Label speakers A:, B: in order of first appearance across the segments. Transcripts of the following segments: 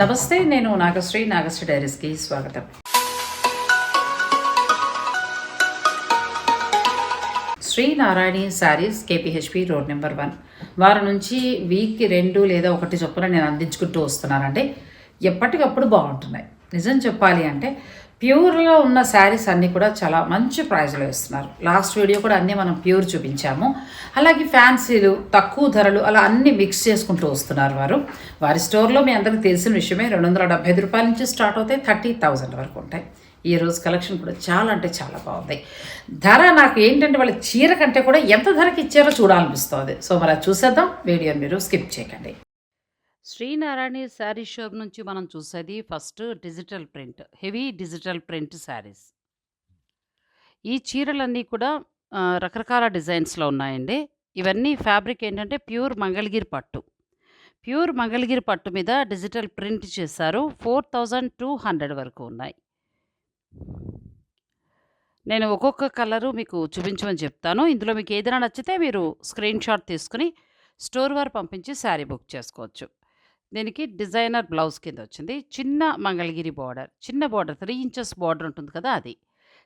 A: నమస్తే నేను నాగశ్రీ నాగశ్రీ డైరీస్కి స్వాగతం. Sri Narayani sarees KPHP road number one. వారి నుంచి వీక్కి రెండు లేదా ఒకటి చొప్పున నేను అందించుకుంటూ వస్తున్నానండి. ఎప్పటికప్పుడు బాగుంటున్నాయి. నిజం చెప్పాలి అంటే ప్యూర్లో ఉన్న శారీస్ అన్నీ కూడా చాలా మంచి ప్రైస్లో ఇస్తున్నారు లాస్ట్ వీడియో కూడా అన్నీ మనం ప్యూర్ చూపించాము. అలాగే ఫ్యాన్సీలు తక్కువ ధరలు అలా అన్నీ మిక్స్ చేసుకుంటూ వస్తున్నారు వారు. వారి స్టోర్లో మీ అందరికీ తెలిసిన విషయమే రెండు వందల డెబ్బై ఐదు రూపాయల నుంచి స్టార్ట్ అవుతాయి థర్టీ థౌజండ్ వరకు ఉంటాయి. ఈ రోజు కలెక్షన్ కూడా చాలా అంటే చాలా బాగుంది. ధర నాకు ఏంటంటే వాళ్ళ చీర కంటే కూడా ఎంత ధరకి ఇచ్చారో చూడాలనిపిస్తుంది. సో మరి చూసేద్దాం. వీడియో మీరు స్కిప్ చేయకండి. శ్రీనారాయణ శారీ షాప్ నుంచి మనం చూసేది first digital print heavy digital print saris. ఈ చీరలన్నీ కూడా రకరకాల డిజైన్స్లో ఉన్నాయండి. ఇవన్నీ ఫ్యాబ్రిక్ ఏంటంటే ప్యూర్ మంగళగిరి పట్టు. ప్యూర్ మంగళగిరి పట్టు మీద డిజిటల్ ప్రింట్ చేశారు. ఫోర్ థౌజండ్ టూ హండ్రెడ్ వరకు ఉన్నాయి. నేను ఒక్కొక్క కలరు మీకు చూపించమని చెప్తాను. ఇందులో మీకు ఏదైనా నచ్చితే మీరు స్క్రీన్ షాట్ తీసుకుని స్టోర్ వారు పంపించి శారీ బుక్ చేసుకోవచ్చు. దీనికి డిజైనర్ బ్లౌజ్ కింద వచ్చింది. చిన్న మంగళగిరి బార్డర్ చిన్న బార్డర్ త్రీ ఇంచెస్ బార్డర్ ఉంటుంది కదా అది.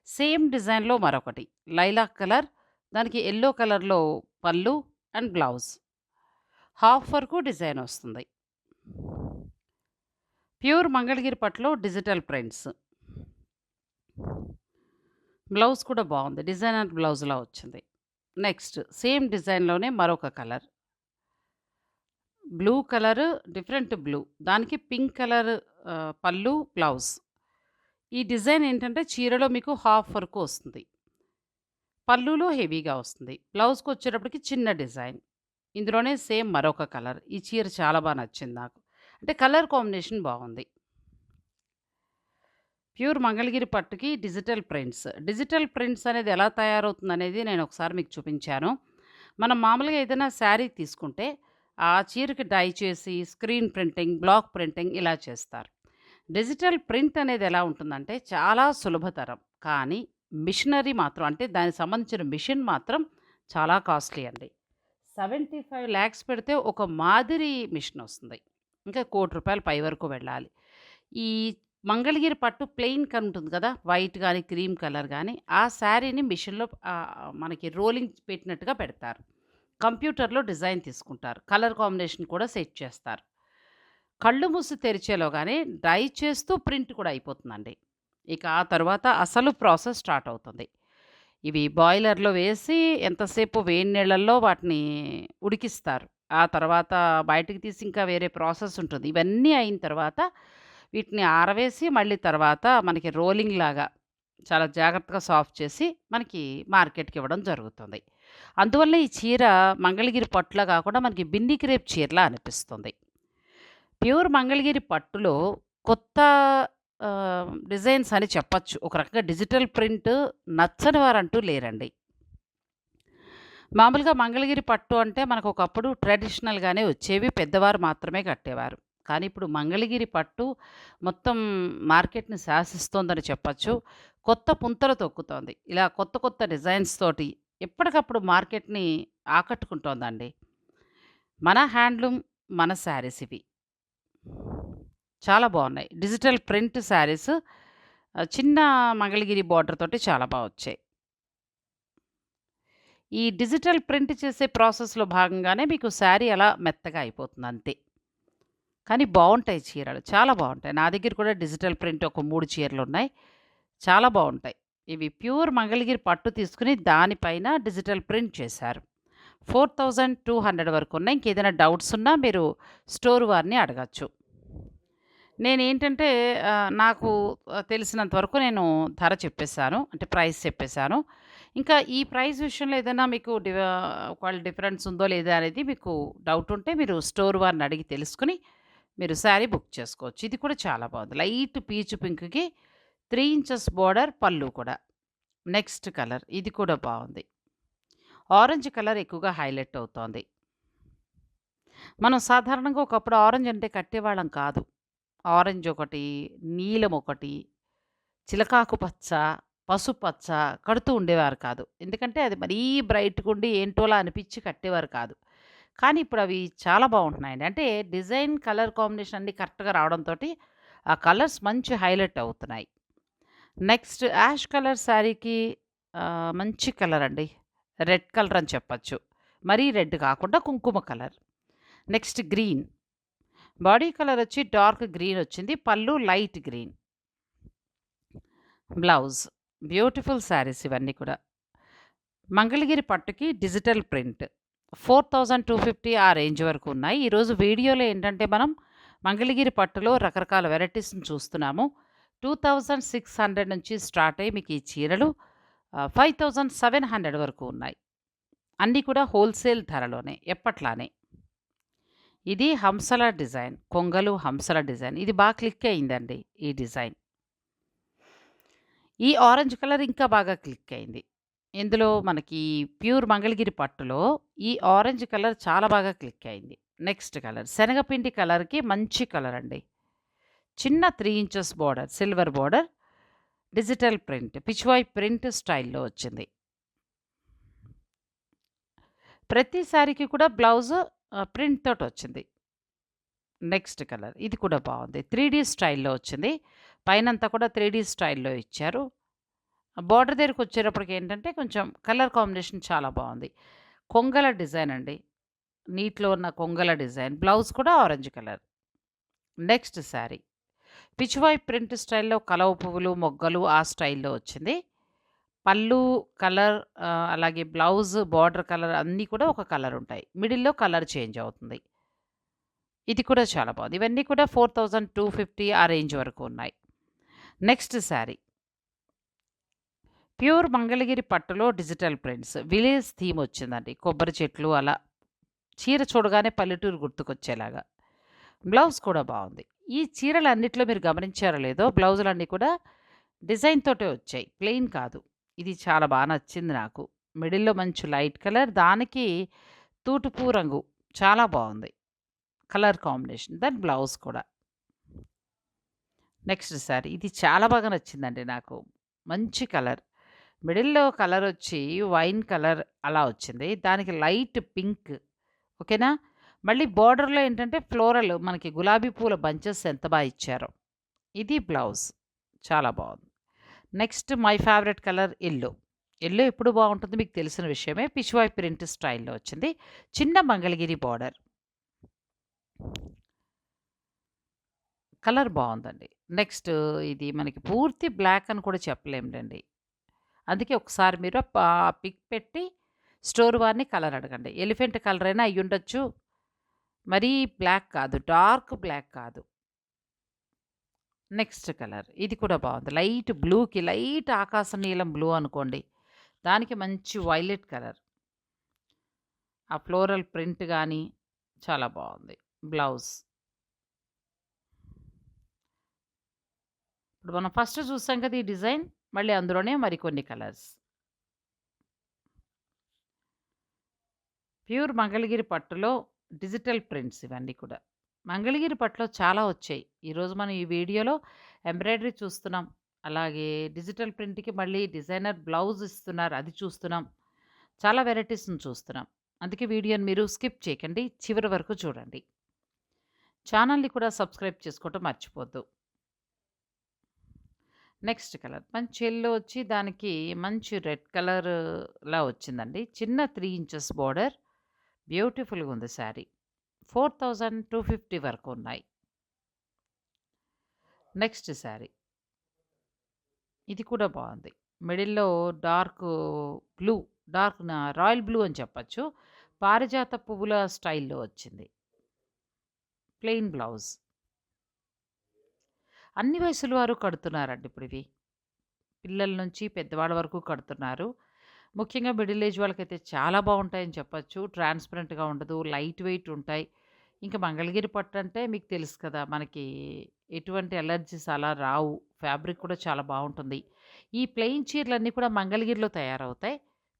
A: సేమ్ డిజైన్లో మరొకటి. లైలాక్ కలర్ దానికి ఎల్లో కలర్లో పళ్ళు అండ్ బ్లౌజ్. హాఫ్ వరకు డిజైన్ వస్తుంది. ప్యూర్ మంగళగిరి పట్లో డిజిటల్ ప్రింట్స్. బ్లౌజ్ కూడా బాగుంది. డిజైనర్ బ్లౌజ్లా వచ్చింది. నెక్స్ట్ సేమ్ డిజైన్లోనే మరొక colour. Blue colour different blue. దానికి పింక్ కలర్ పళ్ళు బ్లౌజ్. ఈ డిజైన్ ఏంటంటే చీరలో మీకు హాఫ్ వరకు వస్తుంది. పళ్ళులో హెవీగా వస్తుంది. బ్లౌజ్కి వచ్చేటప్పటికి చిన్న డిజైన్. ఇందులోనే సేమ్ మరొక కలర్. ఈ చీర చాలా బాగా నచ్చింది నాకు. అంటే కలర్ కాంబినేషన్ బాగుంది. ప్యూర్ మంగళగిరి పట్టుకి డిజిటల్ ప్రింట్స్. డిజిటల్ ప్రింట్స్ అనేది ఎలా తయారవుతుంది అనేది నేను ఒకసారి మీకు చూపించాను. మనం మామూలుగా ఏదైనా శారీ తీసుకుంటే ఆ చీరకి డై చేసి స్క్రీన్ ప్రింటింగ్ బ్లాక్ ప్రింటింగ్ ఇలా చేస్తారు. డిజిటల్ ప్రింట్ అనేది ఎలా ఉంటుందంటే చాలా సులభతరం. కానీ మిషనరీ మాత్రం అంటే దానికి సంబంధించిన మిషన్ మాత్రం చాలా కాస్ట్లీ అండి. సెవెంటీ ఫైవ్ ల్యాక్స్ పెడితే ఒక మాదిరి మిషన్ వస్తుంది. ఇంకా కోటి రూపాయలు పై వరకు వెళ్ళాలి. ఈ మంగళగిరి పట్టు ప్లెయిన్ కన్ ఉంటుంది కదా వైట్ కానీ క్రీమ్ కలర్ కానీ ఆ శారీని మిషన్లో మనకి రోలింగ్ పెట్టినట్టుగా పెడతారు. కంప్యూటర్లో డిజైన్ తీసుకుంటారు. కలర్ కాంబినేషన్ కూడా సెట్ చేస్తారు. కళ్ళు మూసి తెరిచేలోగానే డై చేస్తూ ప్రింట్ కూడా అయిపోతుందండి. ఇక ఆ తర్వాత అసలు ప్రాసెస్ స్టార్ట్ అవుతుంది. ఇవి బాయిలర్లో వేసి ఎంతసేపు వేడి నీళ్ళల్లో వాటిని ఉడికిస్తారు. ఆ తర్వాత బయటకు తీసి ఇంకా వేరే ప్రాసెస్ ఉంటుంది. ఇవన్నీ అయిన తర్వాత వీటిని ఆరవేసి మళ్ళీ తర్వాత మనకి రోలింగ్ లాగా చాలా జాగ్రత్తగా సాఫ్ట్ చేసి మనకి మార్కెట్కి ఇవ్వడం జరుగుతుంది. అందువల్ల ఈ చీర మంగళగిరి పట్టులా కాకుండా మనకి బిన్నికి రేపు చీరలా అనిపిస్తుంది. ప్యూర్ మంగళగిరి పట్టులో కొత్త డిజైన్స్ అని చెప్పచ్చు. ఒక రకంగా డిజిటల్ ప్రింట్ నచ్చని వారంటూ లేరండి. మామూలుగా మంగళగిరి పట్టు అంటే మనకు ఒకప్పుడు ట్రెడిషనల్గానే వచ్చేవి పెద్దవారు మాత్రమే కట్టేవారు. కానీ ఇప్పుడు మంగళగిరి పట్టు మొత్తం మార్కెట్ని శాసిస్తోందని చెప్పచ్చు. కొత్త పుంతలు తొక్కుతోంది. ఇలా కొత్త కొత్త డిజైన్స్ తోటి ఎప్పటికప్పుడు మార్కెట్ని ఆకట్టుకుంటోందండి. మన హ్యాండ్లూమ్ మన శారీస్ ఇవి. చాలా బాగున్నాయి డిజిటల్ ప్రింట్ శారీస్ చిన్న మంగళగిరి బార్డర్ తోటి చాలా బాగా వచ్చాయి. ఈ డిజిటల్ ప్రింట్ చేసే ప్రాసెస్లో భాగంగానే మీకు శారీ అలా మెత్తగా అయిపోతుంది అంతే. కానీ బాగుంటాయి చీరలు. చాలా బాగుంటాయి నా దగ్గర కూడా డిజిటల్ ప్రింట్ ఒక మూడు చీరలు ఉన్నాయి. చాలా బాగుంటాయి ఇవి ప్యూర్ మంగళగిరి పట్టు తీసుకుని దానిపైన డిజిటల్ ప్రింట్ చేశారు. ఫోర్ థౌజండ్ టూ హండ్రెడ్ వరకు ఉన్నాయి. ఇంకేదైనా డౌట్స్ ఉన్నా మీరు స్టోర్ వారిని అడగచ్చు. నేనేంటంటే నాకు తెలిసినంతవరకు తెలిసినంత వరకు నేను ధర చెప్పేశాను. అంటే ప్రైస్ చెప్పేశాను. ఇంకా ఈ ప్రైస్ విషయంలో ఏదైనా మీకు డి ఒకవేళ డిఫరెన్స్ ఉందో లేదా అనేది మీకు డౌట్ ఉంటే మీరు స్టోర్ వారిని అడిగి తెలుసుకుని మీరు శారీ బుక్ చేసుకోవచ్చు. ఇది కూడా చాలా బాగుంది. లైట్ పీచు పింక్కి త్రీ ఇంచెస్ బోర్డర్ పళ్ళు కూడా. Next colour. ఇది కూడా బాగుంది. ఆరెంజ్ కలర్ ఎక్కువగా హైలైట్ అవుతోంది. మనం సాధారణంగా ఒకప్పుడు ఆరెంజ్ అంటే కట్టేవాళ్ళం కాదు. ఆరెంజ్ ఒకటి నీలం ఒకటి చిలకాకు పచ్చ పసుపచ్చ కడుతూ ఉండేవారు కాదు. ఎందుకంటే అది మరీ బ్రైట్గా ఉండి ఏంటోలా అనిపించి కట్టేవారు కాదు. కానీ ఇప్పుడు అవి చాలా బాగుంటున్నాయండి. అంటే డిజైన్, కలర్ కాంబినేషన్ అన్ని కరెక్ట్‌గా రావడంతో ఆ కలర్స్ మంచి హైలైట్ అవుతున్నాయి. నెక్స్ట్ యాష్ కలర్ శారీకి మంచి కలర్ అండి. రెడ్ కలర్ అని చెప్పొచ్చు. మరీ రెడ్ కాకుండా కుంకుమ colour. Next green. Body colour వచ్చి డార్క్ గ్రీన్ వచ్చింది. పళ్ళు light green. Blouse. Beautiful saris ఇవన్నీ కూడా. మంగళగిరి పట్టుకి డిజిటల్ ప్రింట్. 4250 ఆ రేంజ్ వరకు ఉన్నాయి. ఈరోజు వీడియోలో ఏంటంటే మనం మంగళగిరి పట్టులో రకరకాల వెరైటీస్‌ని చూస్తున్నాము. 2600 నుంచి స్టార్ట్ అయ్యి మీకు ఈ చీరలు ఫైవ్ థౌసండ్ సెవెన్ హండ్రెడ్ వరకు ఉన్నాయి. అన్నీ కూడా హోల్‌సేల్ ధరలోనే ఎప్పట్లానే. ఇది హంసల డిజైన్. కొంగలు హంసల డిజైన్. ఇది బాగా క్లిక్ అయిందండి ఈ డిజైన్. ఈ ఆరెంజ్ కలర్ ఇంకా బాగా క్లిక్ అయింది. ఇందులో మనకి ప్యూర్ మంగళగిరి పట్టులో ఈ ఆరెంజ్ కలర్ చాలా బాగా క్లిక్ అయింది. నెక్స్ట్ కలర్ శనగపిండి కలర్‌కి మంచి కలర్ అండి. చిన్న three inches border silver border digital print. Pichwai print స్టైల్‌లో వచ్చింది. ప్రతి శారీకి కూడా బ్లౌజ్ ప్రింట్ తోటి వచ్చింది నెక్స్ట్ కలర్. ఇది కూడా బాగుంది త్రీ డీ స్టైల్‌లో వచ్చింది. పైనంతా కూడా త్రీ డీ స్టైల్‌లో ఇచ్చారు. బార్డర్ దగ్గరికి వచ్చేటప్పటికి ఏంటంటే కొంచెం కలర్ కాంబినేషన్ చాలా బాగుంది కొంగల డిజైన్ అండి. నీట్‌లో ఉన్న కొంగల డిజైన్. బ్లౌజ్ కూడా orange colour. Next sari. Pichwai print స్టైల్‌లో కలవ పువ్వులు, మొగ్గలు ఆ స్టైల్‌లో వచ్చింది. పళ్ళు కలర్ అలాగే బ్లౌజ్, బార్డర్ కలర్ అన్నీ కూడా ఒక కలర్ ఉంటాయి. మిడిల్‌లో కలర్ చేంజ్ అవుతుంది. ఇది కూడా చాలా బాగుంది ఇవన్నీ కూడా 4250 ఆ రేంజ్ వరకు ఉన్నాయి. నెక్స్ట్ శారీ. ప్యూర్ మంగళగిరి పట్టులో డిజిటల్ ప్రింట్స్. విలేజ్ థీమ్ వచ్చిందండి. కొబ్బరి చెట్లు అలా. చీర చూడగానే పల్లెటూరు గుర్తుకొచ్చేలాగా. బ్లౌజ్ కూడా బాగుంది ఈ చీరలన్నిట్లో మీరు గమనించారో లేదో బ్లౌజులన్నీ కూడా డిజైన్ తోటే వచ్చాయి. ప్లెయిన్ కాదు. ఇది చాలా బాగా నచ్చింది నాకు. మిడిల్‌లో మంచి లైట్ కలర్ దానికి తూటుపూ రంగు చాలా బాగుంది కలర్ కాంబినేషన్. దాని బ్లౌజ్ కూడా. నెక్స్ట్ సార్ ఇది చాలా బాగా నచ్చిందండి నాకు. మంచి కలర్. మిడిల్‌లో కలర్ వచ్చి వైన్ కలర్ అలా వచ్చింది. దానికి లైట్ పింక్ ఓకేనా? మళ్ళీ బార్డర్లో ఏంటంటే ఫ్లోరల్ మనకి గులాబీ పూల బంచెస్ ఎంత బాగా ఇచ్చారో. ఇది బ్లౌజ్. చాలా బాగుంది next my favourite colour yellow yellow ఎప్పుడు బాగుంటుంది మీకు తెలిసిన విషయమే. పిచ్‌వాయ్ ప్రింట్ స్టైల్‌లో వచ్చింది. చిన్న మంగళగిరి బార్డర్ కలర్ బాగుందండి నెక్స్ట్ ఇది మనకి పూర్తి బ్లాక్ అని కూడా చెప్పలేంలెండి. అందుకే ఒకసారి మీరు పా పిక్ పెట్టి స్టోర్ వారిని కలర్ అడగండి. ఎలిఫెంట్ కలర్ అయినా అయ్యుండొచ్చు. మరీ బ్లాక్ కాదు. డార్క్ బ్లాక్ కాదు. Next colour. ఇది కూడా బాగుంది లైట్ బ్లూకి లైట్ ఆకాశ నీలం బ్లూ అనుకోండి. దానికి మంచి వైలెట్ కలర్. ఆ ఫ్లోరల్ ప్రింట్ కానీ చాలా బాగుంది బ్లౌజ్. ఇప్పుడు మనం ఫస్ట్ చూసాం కదా ఈ డిజైన్. మళ్ళీ అందులోనే మరికొన్ని కలర్స్. ప్యూర్ మంగళగిరి పట్టులో డిజిటల్ ప్రింట్స్ ఇవన్నీ కూడా. మంగళగిరి పట్ల చాలా వచ్చాయి. ఈరోజు మనం ఈ వీడియోలో ఎంబ్రాయిడరీ చూస్తున్నాం. అలాగే డిజిటల్ ప్రింట్‌కి మళ్ళీ డిజైనర్ బ్లౌజ్ ఇస్తున్నారు. అది చూస్తున్నాం. చాలా వెరైటీస్‌ని చూస్తున్నాం. అందుకే వీడియోని మీరు స్కిప్ చేయకండి. చివరి వరకు చూడండి. ఛానల్‌ని కూడా సబ్స్క్రైబ్ చేసుకోవటం మర్చిపోద్దు. Next colour. మంచి చెల్లో వచ్చి దానికి మంచి రెడ్ కలర్‌లా వచ్చిందండి. చిన్న త్రీ ఇంచెస్ బార్డర్ బ్యూటిఫుల్‌గా ఉంది శారీ. 4250 వరకు ఉన్నాయి. నెక్స్ట్ శారీ. ఇది కూడా బాగుంది మిడిల్‌లో dark blue dark royal blue అని చెప్పొచ్చు. పారిజాత పువ్వుల స్టైల్‌లో వచ్చింది. Plain blouse. అన్ని వయసుల వారు కడుతున్నారండి ఇప్పుడు ఇవి పిల్లల నుంచి పెద్దవాళ్ళ వరకు కడుతున్నారు. ముఖ్యంగా మిడిల్ ఏజ్ వాళ్ళకైతే చాలా బాగుంటాయని చెప్పొచ్చు. ట్రాన్స్‌పరెంట్‌గా ఉండదు. లైట్ వెయిట్ ఉంటాయి. ఇంకా మంగళగిరి పట్టు అంటే మీకు తెలుసు కదా! మనకి ఎటువంటి ఎలర్జీస్ అలా రావు. ఫ్యాబ్రిక్ కూడా చాలా బాగుంటుంది ఈ ప్లెయిన్ చీరలన్నీ కూడా మంగళగిరిలో తయారవుతాయి.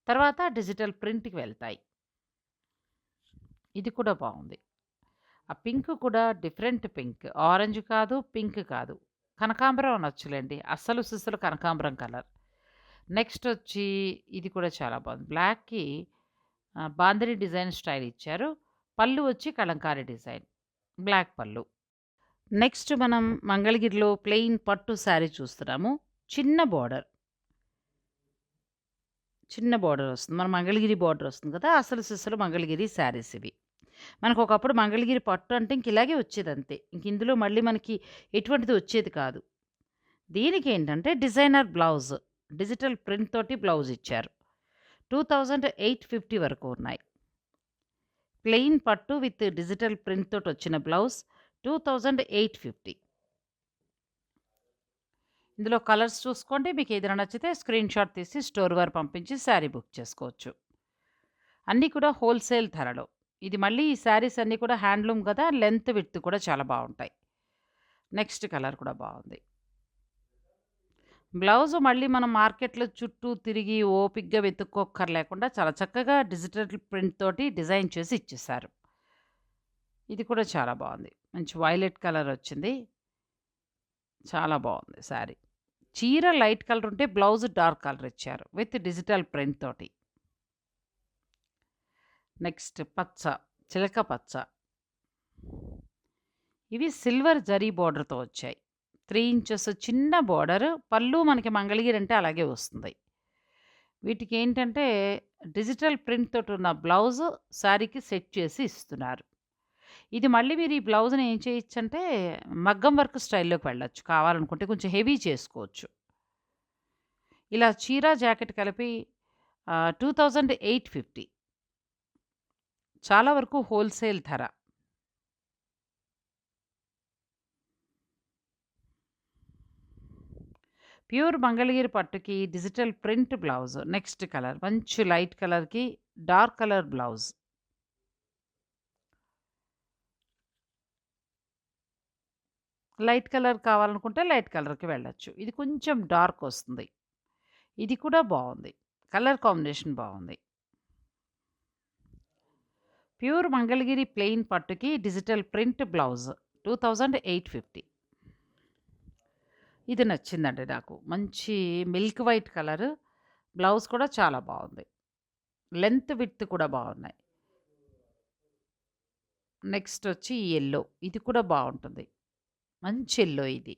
A: తర్వాత డిజిటల్ ప్రింట్‌కి వెళ్తాయి. ఇది కూడా బాగుంది ఆ పింక్ కూడా డిఫరెంట్ పింక్. ఆరెంజ్ కాదు, పింక్ కాదు. కనకాంబరం అనొచ్చులేండి అస్సలు సిసలు కనకాంబరం కలర్. నెక్స్ట్ వచ్చి ఇది కూడా చాలా బాగుంది బ్లాక్‌కి బాందరి డిజైన్ స్టైల్ ఇచ్చారు. పళ్ళు వచ్చి కలంకారీ డిజైన్. బ్లాక్ పళ్ళు. నెక్స్ట్ మనం మంగళగిరిలో ప్లెయిన్ పట్టు శారీ చూస్తున్నాము. చిన్న బార్డర్ చిన్న బార్డర్ వస్తుంది. మన మంగళగిరి బార్డర్ వస్తుంది కదా! అసలు సిసలు మంగళగిరి శారీస్ ఇవి. మనకు ఒకప్పుడు మంగళగిరి పట్టు అంటే ఇంక ఇలాగే వచ్చేది అంతే ఇంక ఇందులో మళ్ళీ మనకి ఎటువంటిది వచ్చేది కాదు. దీనికి ఏంటంటే డిజైనర్ బ్లౌజ్. డిజిటల్ ప్రింట్ తోటి బ్లౌజ్ ఇచ్చారు. 2850 వరకు ఉన్నాయి. ప్లెయిన్ పట్టు విత్ డిజిటల్ ప్రింట్ తోటొచ్చిన బ్లౌజ్ 2850. ఇందులో కలర్స్ చూసుకోండి. ఏదైనా నచ్చితే స్క్రీన్ షాట్ తీసి స్టోర్ వారు పంపించి శారీ బుక్ చేసుకోవచ్చు. అన్నీ కూడా హోల్‌సేల్ ధరలో. ఇది మళ్ళీ ఈ శారీస్ అన్నీ కూడా హ్యాండ్లూమ్ కదా! లెంత్, విడ్త్ కూడా చాలా బాగుంటాయి నెక్స్ట్ కలర్ కూడా బాగుంది బ్లౌజ్ మళ్ళీ మనం మార్కెట్‌లో చుట్టూ తిరిగి ఓపికగా వెతుక్కోక్కర్లేకుండా చాలా చక్కగా డిజిటల్ ప్రింట్ తోటి డిజైన్ చేసి ఇచ్చేశారు. ఇది కూడా చాలా బాగుంది మంచి వైలెట్ కలర్ వచ్చింది. చాలా బాగుంది శారీ. చీర లైట్ కలర్ ఉంటే బ్లౌజ్ డార్క్ కలర్ ఇచ్చారు. విత్ డిజిటల్ ప్రింట్ తోటి. నెక్స్ట్ పచ్చ. చిలక పచ్చ. ఇవి సిల్వర్ జరీ బార్డర్తో వచ్చాయి. త్రీ ఇంచెస్ చిన్న బోర్డర్. పళ్ళు మనకి మంగళగిరి అంటే అలాగే వస్తుంది. వీటికి ఏంటంటే డిజిటల్ ప్రింట్ ఉన్న బ్లౌజ్ శారీకి సెట్ చేసి ఇస్తున్నారు. ఇది మళ్ళీ మీరు ఈ బ్లౌజ్‌ని ఏం చేయొచ్చంటే మగ్గం వర్క్ స్టైల్‌లోకి వెళ్ళొచ్చు. కావాలనుకుంటే కొంచెం హెవీ చేసుకోవచ్చు. ఇలా చీర, జాకెట్ కలిపి టూ థౌజండ్ ఎయిట్ ఫిఫ్టీ చాలా వరకు హోల్‌సేల్ ధర. Pure Mangalagiri పట్టుకి digital print blouse. Next colour మంచి లైట్ కలర్‌కి dark colour blouse. Light colour కావాలనుకుంటే లైట్ కలర్‌కి వెళ్ళొచ్చు. ఇది కొంచెం డార్క్ వస్తుంది. ఇది కూడా బాగుంది కలర్ కాంబినేషన్ బాగుంది ప్యూర్ మంగళగిరి ప్లెయిన్ పట్టుకి డిజిటల్ ప్రింట్ బ్లౌజ్ 2850. ఇది నచ్చిందండి నాకు. మంచి మిల్క్ వైట్ కలర్. బ్లౌజ్ కూడా చాలా బాగుంది లెంత్, విత్ కూడా బాగున్నాయి నెక్స్ట్ వచ్చి ఎల్లో ఇది కూడా బాగుంటుంది మంచి ఎల్లో ఇది.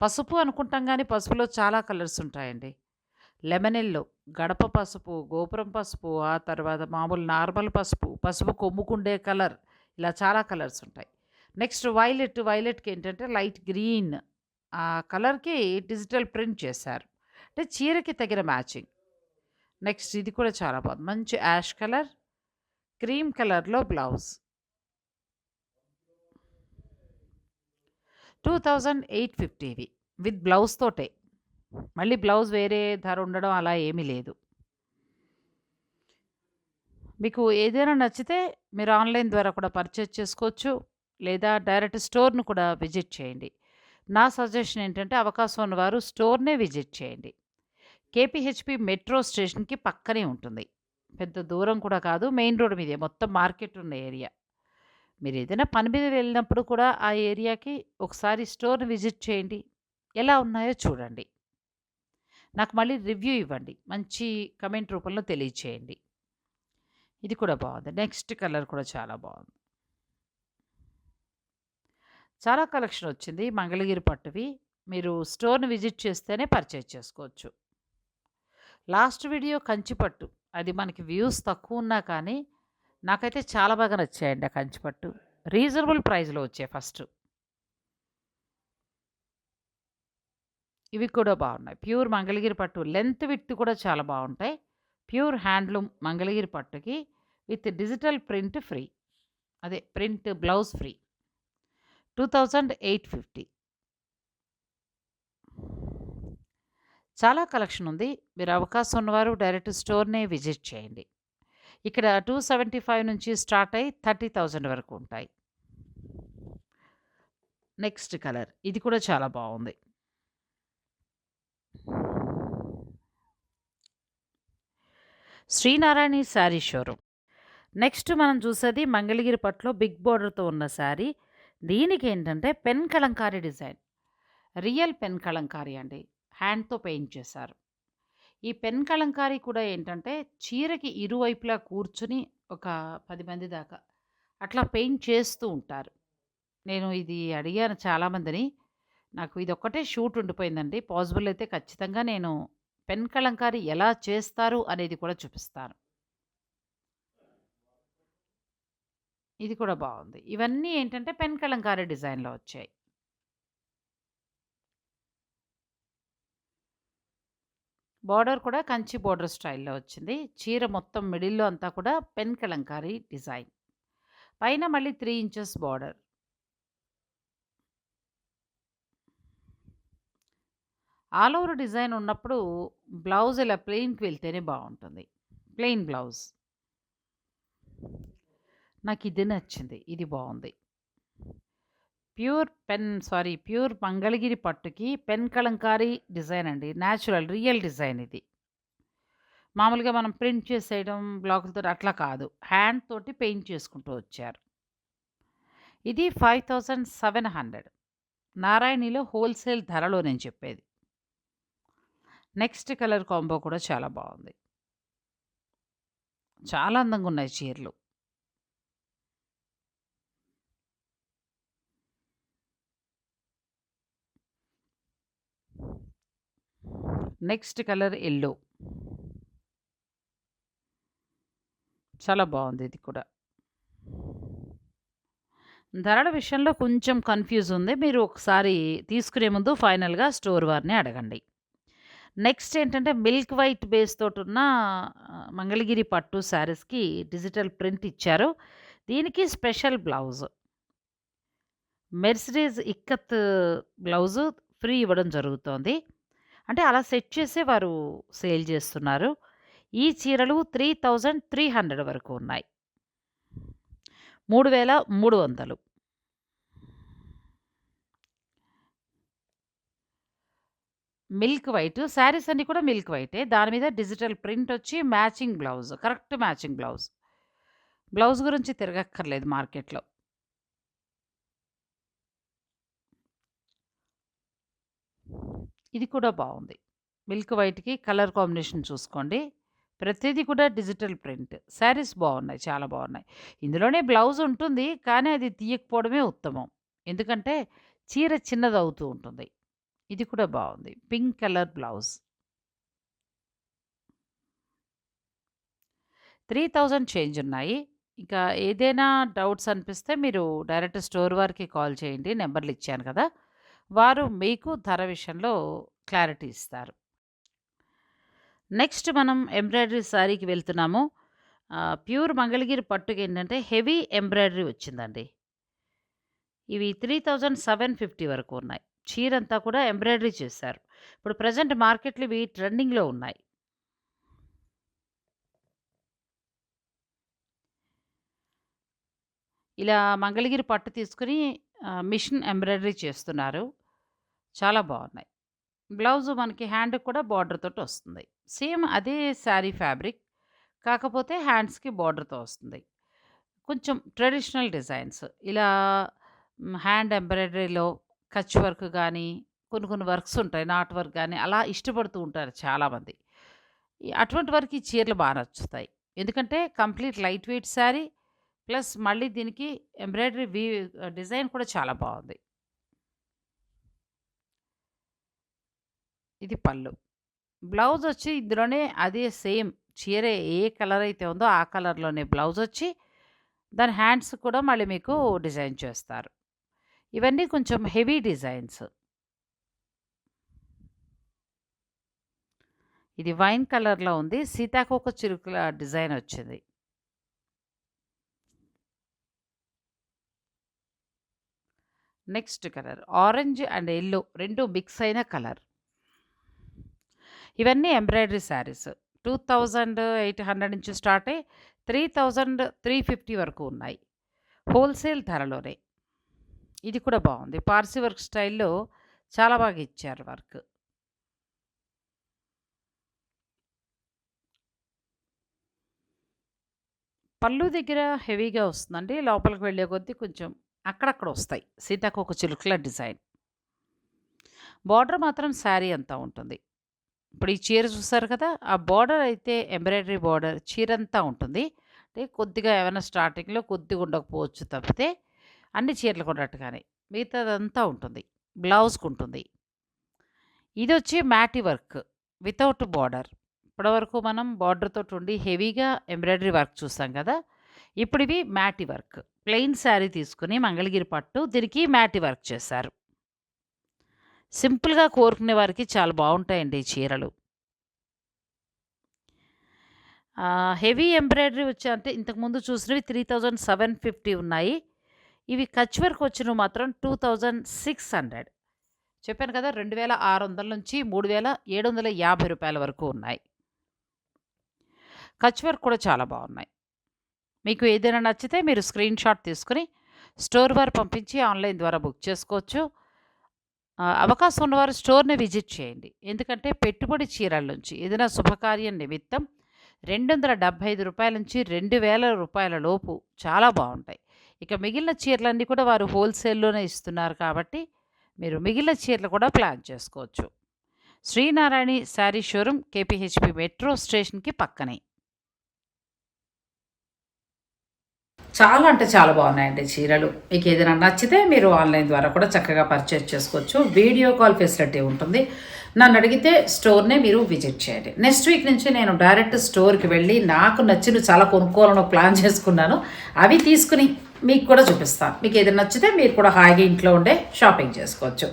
A: పసుపు అనుకుంటాం కానీ పసుపులో చాలా కలర్స్ ఉంటాయండి. లెమన్ ఎల్లో గడప పసుపు, గోపురం పసుపు, ఆ తర్వాత మామూలు నార్మల్ పసుపు, పసుపు కొమ్ముకుండే కలర్ ఇలా చాలా కలర్స్ ఉంటాయి. Next violet. వైలెట్కి ఏంటంటే లైట్ గ్రీన్. ఆ కలర్‌కి డిజిటల్ ప్రింట్ చేశారు. అంటే చీరకి తగిన మ్యాచింగ్. నెక్స్ట్ ఇది కూడా చాలా బాగుంది మంచి యాష్ కలర్, క్రీమ్ కలర్‌లో బ్లౌజ్. టూ థౌజండ్ ఎయిట్ ఫిఫ్టీవి విత్ బ్లౌజ్ తోటే. మళ్ళీ బ్లౌజ్ వేరే ధర ఉండడం అలా ఏమీ లేదు. మీకు ఏదైనా నచ్చితే మీరు ఆన్‌లైన్ ద్వారా కూడా పర్చేజ్ చేసుకోవచ్చు. లేదా డైరెక్ట్ స్టోర్ను కూడా విజిట్ చేయండి. నా సజెషన్ ఏంటంటే అవకాశం ఉన్నవారు స్టోర్‌నే విజిట్ చేయండి. కేపీహెచ్పి మెట్రో స్టేషన్‌కి పక్కనే ఉంటుంది. పెద్ద దూరం కూడా కాదు. మెయిన్ రోడ్ మీదే మొత్తం మార్కెట్ ఉన్న ఏరియా. మీరు ఏదైనా పని మీద వెళ్ళినప్పుడు కూడా ఆ ఏరియాకి ఒకసారి స్టోర్‌ని విజిట్ చేయండి. ఎలా ఉన్నాయో చూడండి. నాకు మళ్ళీ రివ్యూ ఇవ్వండి. మంచి కమెంట్ రూపంలో తెలియచేయండి. ఇది కూడా బాగుంది నెక్స్ట్ కలర్ కూడా చాలా బాగుంది చాలా కలెక్షన్ వచ్చింది. మంగళగిరి పట్టువి. మీరు స్టోర్‌ని విజిట్ చేస్తేనే పర్చేజ్ చేసుకోవచ్చు. లాస్ట్ వీడియో కంచిపట్టు అది మనకి వ్యూస్ తక్కువ ఉన్నా కానీ నాకైతే చాలా బాగా నచ్చాయండి ఆ కంచిపట్టు రీజనబుల్ ప్రైస్‌లో వచ్చాయి ఫస్ట్. ఇవి కూడా బాగున్నాయి ప్యూర్ మంగళగిరి పట్టు. లెంత్, విత్ కూడా చాలా బాగుంటాయి ప్యూర్ హ్యాండ్లూమ్ మంగళగిరి పట్టుకి విత్ డిజిటల్ ప్రింట్ ఫ్రీ. అదే ప్రింట్ బ్లౌజ్ ఫ్రీ. 2850. చాలా కలెక్షన్ ఉంది. మీరు అవకాశం ఉన్నవారు డైరెక్ట్ స్టోర్‌నే విజిట్ చేయండి. ఇక్కడ 275 నుంచి స్టార్ట్ అయ్యి 30,000 వరకు ఉంటాయి. Next colour. ఇది కూడా చాలా బాగుంది శ్రీనారాయణి శారీ షోరూమ్. నెక్స్ట్ మనం చూసేది మంగళగిరి పట్లో బిగ్ బోర్డర్‌తో ఉన్న శారీ. దీనికి ఏంటంటే pen kalamkari design. Real pen kalamkari అండి. హ్యాండ్‌తో పెయింట్ చేశారు. ఈ పెన్ కలంకారీ కూడా ఏంటంటే చీరకి ఇరువైపులా కూర్చుని ఒక పది మంది దాకా. అట్లా పెయింట్ చేస్తూ ఉంటారు. నేను ఇది అడిగాను చాలామందిని. నాకు ఇది ఒక్కటే షూట్ ఉండిపోయిందండి. పాసిబుల్ అయితే ఖచ్చితంగా నేను పెన్ కలంకారీ ఎలా చేస్తారు అనేది కూడా చూపిస్తాను. ఇది కూడా బాగుంది ఇవన్నీ ఏంటంటే పెన్ కలంకారీ డిజైన్‌లో వచ్చాయి. బార్డర్ కూడా కంచి బోర్డర్ స్టైల్‌లో వచ్చింది. చీర మొత్తం మిడిల్‌లో అంతా కూడా పెన్ కలంకారీ డిజైన్. పైన మళ్ళీ three inches border all over design ఉన్నప్పుడు బ్లౌజ్ ఇలా ప్లెయిన్‌కి వెళ్తేనే బాగుంటుంది ప్లెయిన్ బ్లౌజ్. నాకు ఇది నచ్చింది. ఇది బాగుంది pure pen sari pure Mangalagiri పట్టుకి pen Kalamkari design అండి. న్యాచురల్ రియల్ డిజైన్ ఇది. మామూలుగా మనం ప్రింట్ చేసేయడం బ్లాకులతో అట్లా కాదు. హ్యాండ్ తోటి పెయింట్ చేసుకుంటూ వచ్చారు. ఇది 5700 నారాయణిలో హోల్‌సేల్ ధరలో నేను చెప్పేది. నెక్స్ట్ కలర్ కాంబో కూడా చాలా బాగుంది చాలా అందంగా ఉన్నాయి చీరలు. నెక్స్ట్ కలర్ ఎల్లో చాలా బాగుంది ఇది కూడా. ధరల విషయంలో కొంచెం కన్‌ఫ్యూజ్ ఉంది. మీరు ఒకసారి తీసుకునే ముందు ఫైనల్‌గా స్టోర్ వారిని అడగండి. నెక్స్ట్ ఏంటంటే మిల్క్ వైట్ బేస్ తోటున్న ఉన్న మంగళగిరి పట్టు శారీస్‌కి డిజిటల్ ప్రింట్ ఇచ్చారు. దీనికి special blouse. Mercedes ikat blouse free ఇవ్వడం జరుగుతోంది. అంటే అలా సెట్ చేసే వారు సేల్ చేస్తున్నారు. ఈ చీరలు 3300 వరకు ఉన్నాయి. 3300 మిల్క్ వైట్ శారీస్ అన్నీ కూడా మిల్క్ వైటే. దాని మీద డిజిటల్ ప్రింట్ వచ్చి matching blouse. Correct matching blouse. Blouse గురించి తిరగక్కర్లేదు మార్కెట్‌లో. ఇది కూడా బాగుంది మిల్క్ వైట్‌కి కలర్ కాంబినేషన్ చూసుకోండి. ప్రతిదీ కూడా డిజిటల్ ప్రింట్. శారీస్ బాగున్నాయి చాలా బాగున్నాయి ఇందులోనే బ్లౌజ్ ఉంటుంది. కానీ అది తీయకపోవడమే ఉత్తమం. ఎందుకంటే చీర చిన్నదవుతూ ఉంటుంది. ఇది కూడా బాగుంది పింక్ కలర్ బ్లౌజ్. 3000 చేంజ్ ఉన్నాయి. ఇంకా ఏదైనా డౌట్స్ అనిపిస్తే మీరు డైరెక్ట్ స్టోర్ వారికి కాల్ చేయండి. నెంబర్లు ఇచ్చాను కదా! వారు మీకు ధర విషయంలో క్లారిటీ ఇస్తారు. నెక్స్ట్ మనం ఎంబ్రాయిడరీ శారీకి వెళ్తున్నాము. ప్యూర్ మంగళగిరి పట్టుకేంటంటే హెవీ ఎంబ్రాయిడరీ వచ్చిందండి. ఇవి 3750 వరకు ఉన్నాయి. చీరంతా కూడా ఎంబ్రాయిడరీ చేశారు. ఇప్పుడు ప్రజెంట్ మార్కెట్లు ఇవి ట్రెండింగ్‌లో ఉన్నాయి. ఇలా మంగళగిరి పట్టు తీసుకొని మిషన్ ఎంబ్రాయిడరీ చేస్తున్నారు. చాలా బాగున్నాయి బ్లౌజ్ మనకి హ్యాండ్‌కి కూడా బార్డర్ తోటి వస్తుంది. సేమ్ అదే శారీ ఫ్యాబ్రిక్. కాకపోతే హ్యాండ్స్‌కి బార్డర్‌తో వస్తుంది. కొంచెం ట్రెడిషనల్ డిజైన్స్. ఇలా హ్యాండ్ ఎంబ్రాయిడరీలో కచ్ వర్క్ కానీ కొన్ని కొన్ని వర్క్స్ ఉంటాయి. నాట్ వర్క్ కానీ అలా ఇష్టపడుతూ ఉంటారు చాలామంది. అటువంటి వరకు ఈ చీరలు బాగా నచ్చుతాయి. ఎందుకంటే complete light weight sari plus మళ్ళీ దీనికి ఎంబ్రాయిడరీ వీ డిజైన్ కూడా చాలా బాగుంది ఇది పళ్ళు. బ్లౌజ్ వచ్చి ఇందులోనే అదే సేమ్ చీర ఏ కలర్ అయితే ఉందో ఆ కలర్‌లోనే బ్లౌజ్ వచ్చి దాని హ్యాండ్స్ కూడా మళ్ళీ మీకు డిజైన్ చేస్తారు. ఇవన్నీ కొంచెం హెవీ డిజైన్స్. ఇది వైన్ కలర్‌లో ఉంది. సీతాకోక చిరుకుల డిజైన్ వచ్చింది. Next colour orange and yellow రెండు మిక్స్ అయిన కలర్. ఇవన్నీ ఎంబ్రాయిడరీ శారీస్. 2800 నుంచి స్టార్ట్ అయ్యి 3350 వరకు ఉన్నాయి. హోల్‌సేల్ ధరలోనే. ఇది కూడా బావుంది. పార్సీ వర్క్ స్టైల్‌లో చాలా బాగా ఇచ్చారు వర్క్. పళ్ళు దగ్గర హెవీగా వస్తుందండి. లోపలికి వెళ్ళే కొద్దీ కొంచెం అక్కడక్కడ వస్తాయి. సీతాకోక చిలుకల డిజైన్. బార్డర్ మాత్రం శారీ అంతా ఉంటుంది. ఇప్పుడు ఈ చీర చూసారు కదా! ఆ బార్డర్ అయితే ఎంబ్రాయిడరీ బార్డర్ చీరంతా ఉంటుంది. అంటే కొద్దిగా ఏమైనా స్టార్టింగ్‌లో కొద్దిగా ఉండకపోవచ్చు తప్పితే అన్ని చీరలకు కానీ మిగతాదంతా ఉంటుంది. బ్లౌజ్ ఉంటుంది ఇది వచ్చి మ్యాటి వర్క్ వితౌట్ బార్డర్ ఇప్పటివరకు మనం బార్డర్తో ఉండి హెవీగా ఎంబ్రాయిడరీ వర్క్ చూసాం కదా! ఇప్పుడు ఇవి మ్యాటి వర్క్. ప్లెయిన్ శారీ తీసుకొని మంగళగిరి పట్టు దీనికి మ్యాటి వర్క్ చేశారు. సింపుల్‌గా కోరుకునే వారికి చాలా బాగుంటాయండి ఈ చీరలు. హెవీ ఎంబ్రాయిడరీ వచ్చి అంటే ఇంతకుముందు చూసినవి 3750 ఉన్నాయి. ఇవి కచ్ వర్క్ వచ్చినవి మాత్రం 2600 చెప్పాను కదా! 2600 నుంచి మూడు వేల ఏడు వందల యాభై రూపాయల వరకు ఉన్నాయి. కచ్ వర్క్ కూడా చాలా బాగున్నాయి మీకు ఏదైనా నచ్చితే మీరు స్క్రీన్ షాట్ తీసుకొని స్టోర్ వారు పంపించి ఆన్‌లైన్ ద్వారా బుక్ చేసుకోవచ్చు. అవకాశం ఉన్నవారు స్టోర్‌ని విజిట్ చేయండి. ఎందుకంటే పెట్టుబడి చీరల నుంచి ఏదైనా శుభకార్యం నిమిత్తం రెండు వందల డెబ్భై ఐదు రూపాయల నుంచి రెండు వేల రూపాయల లోపు చాలా బాగుంటాయి ఇక మిగిలిన చీరలన్నీ కూడా వారు హోల్‌సేల్‌లోనే ఇస్తున్నారు కాబట్టి మీరు మిగిలిన చీరలు కూడా ప్లాన్ చేసుకోవచ్చు. Srinarayani sari showroom KPHB metro స్టేషన్‌కి పక్కనే. చాలా అంటే చాలా బాగున్నాయండి చీరలు. మీకు ఏదైనా నచ్చితే మీరు ఆన్‌లైన్ ద్వారా కూడా చక్కగా పర్చేజ్ చేసుకోవచ్చు. వీడియో కాల్ ఫెసిలిటీ ఉంటుంది. నన్ను అడిగితే స్టోర్‌నే మీరు విజిట్ చేయండి. నెక్స్ట్ వీక్ నుంచి నేను డైరెక్ట్ స్టోర్‌కి వెళ్ళి నాకు నచ్చినవి చాలా కొనుక్కోవాలని ప్లాన్ చేసుకున్నాను. అవి తీసుకుని మీకు కూడా చూపిస్తాను. మీకు ఏది నచ్చితే మీరు కూడా హాయిగా ఇంట్లో ఉండే షాపింగ్ చేసుకోవచ్చు.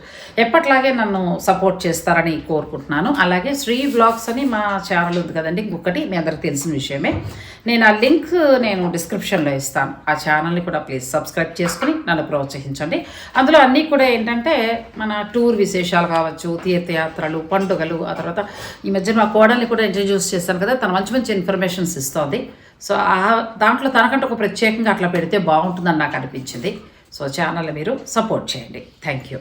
A: ఎప్పట్లాగే నన్ను సపోర్ట్ చేస్తారని కోరుకుంటున్నాను. అలాగే శ్రీ బ్లాగ్స్ అని మా ఛానల్ ఉంది కదండి ఇంకొకటి మీ అందరికి తెలిసిన విషయమే. నేను ఆ లింక్ నేను డిస్క్రిప్షన్‌లో ఇస్తాను. ఆ ఛానల్‌ని కూడా ప్లీజ్ సబ్స్క్రైబ్ చేసుకుని నన్ను ప్రోత్సహించండి. అందులో అన్నీ కూడా ఏంటంటే మన టూర్ విశేషాలు కావచ్చు, తీర్థయాత్రలు, పండుగలు ఆ తర్వాత ఈ మధ్య మా కోడల్ని కూడా ఇంట్రడ్యూస్ చేశాను కదా! తను మంచి మంచి ఇన్ఫర్మేషన్స్ ఇస్తుంది సో, ఆ దాంట్లో తనకంటూ ఒక ప్రత్యేకంగా అట్లా పెడితే బాగుంటుందని నాకు అనిపించింది. సో, ఛానల్ మీరు సపోర్ట్ చేయండి. Thank you.